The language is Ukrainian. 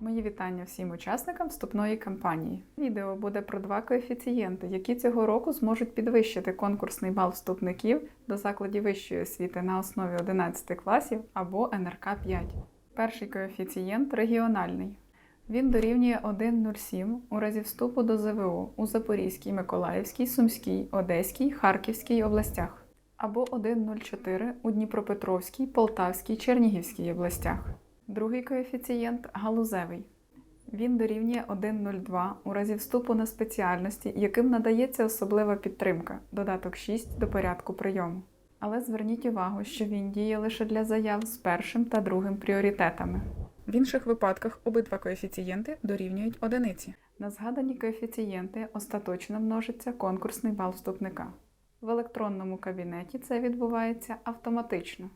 Мої вітання всім учасникам вступної кампанії. Відео буде про два коефіцієнти, які цього року зможуть підвищити конкурсний бал вступників до закладів вищої освіти на основі 11 класів або НРК 5. Перший коефіцієнт регіональний. Він дорівнює 1,07 у разі вступу до ЗВО у Запорізькій, Миколаївській, Сумській, Одеській, Харківській областях або 1,04 у Дніпропетровській, Полтавській, Чернігівській областях. Другий коефіцієнт галузевий. Він дорівнює 1,02 у разі вступу на спеціальності, яким надається особлива підтримка, додаток 6 до порядку прийому. Але зверніть увагу, що він діє лише для заяв з першим та другим пріоритетами. В інших випадках обидва коефіцієнти дорівнюють одиниці. На згадані коефіцієнти остаточно множиться конкурсний бал вступника. В електронному кабінеті це відбувається автоматично.